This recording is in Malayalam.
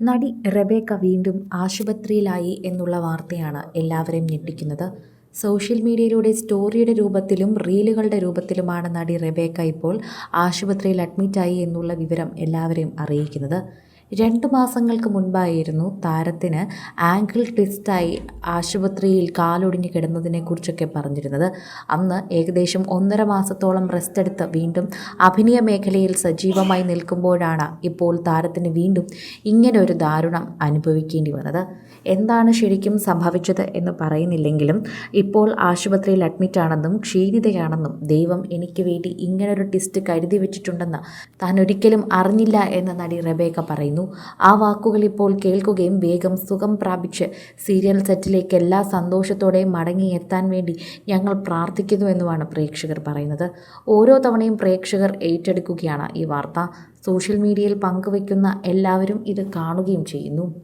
നടി റെബേക്ക വീണ്ടും ആശുപത്രിയിലായി എന്നുള്ള വാർത്തയാണ് എല്ലാവരെയും ഞെട്ടിക്കുന്നത്. സോഷ്യൽ മീഡിയയിലൂടെ സ്റ്റോറിയുടെ രൂപത്തിലും റീലുകളുടെ രൂപത്തിലുമാണ് നടി റെബേക്ക ഇപ്പോൾ ആശുപത്രിയിൽ അഡ്മിറ്റായി എന്നുള്ള വിവരം എല്ലാവരെയും അറിയിക്കുന്നത്. രണ്ട് മാസങ്ങൾക്ക് മുൻപായിരുന്നു താരത്തിന് ആങ്കിൾ ട്വിസ്റ്റായി ആശുപത്രിയിൽ കാലൊടിഞ്ഞ് കിടന്നതിനെക്കുറിച്ചൊക്കെ പറഞ്ഞിരുന്നത്. അന്ന് ഏകദേശം ഒന്നര മാസത്തോളം റെസ്റ്റ് എടുത്ത് വീണ്ടും അഭിനയ മേഖലയിൽ സജീവമായി നിൽക്കുമ്പോഴാണ് ഇപ്പോൾ താരത്തിന് വീണ്ടും ഇങ്ങനെ ഒരു ദാരുണം അനുഭവിക്കേണ്ടി വന്നത്. എന്താണ് ശരിക്കും സംഭവിച്ചത് എന്ന് പറയുന്നില്ലെങ്കിലും ഇപ്പോൾ ആശുപത്രിയിൽ അഡ്മിറ്റ് ആണെന്നും ക്ഷീണിതയാണെന്നും ദൈവം എനിക്ക് വേണ്ടി ഇങ്ങനൊരു ടിസ്റ്റ് കരുതി വെച്ചിട്ടുണ്ടെന്ന് താൻ ഒരിക്കലും അറിഞ്ഞില്ല എന്ന് നടി റബേക്ക പറയുന്നു. ആ വാക്കുകൾ ഇപ്പോൾ കേൾക്കുകയും വേഗം സുഖം പ്രാപിച്ച് സീരിയൽ സെറ്റിലേക്ക് എല്ലാ സന്തോഷത്തോടെയും മടങ്ങിയെത്താൻ വേണ്ടി ഞങ്ങൾ പ്രാർത്ഥിക്കുന്നു എന്നുമാണ് പ്രേക്ഷകർ പറയുന്നത്. ഓരോ തവണയും പ്രേക്ഷകർ ഏറ്റെടുക്കുകയാണ് ഈ വാർത്ത. സോഷ്യൽ മീഡിയയിൽ പങ്കുവയ്ക്കുന്ന എല്ലാവരും ഇത് കാണുകയും ചെയ്യുന്നു.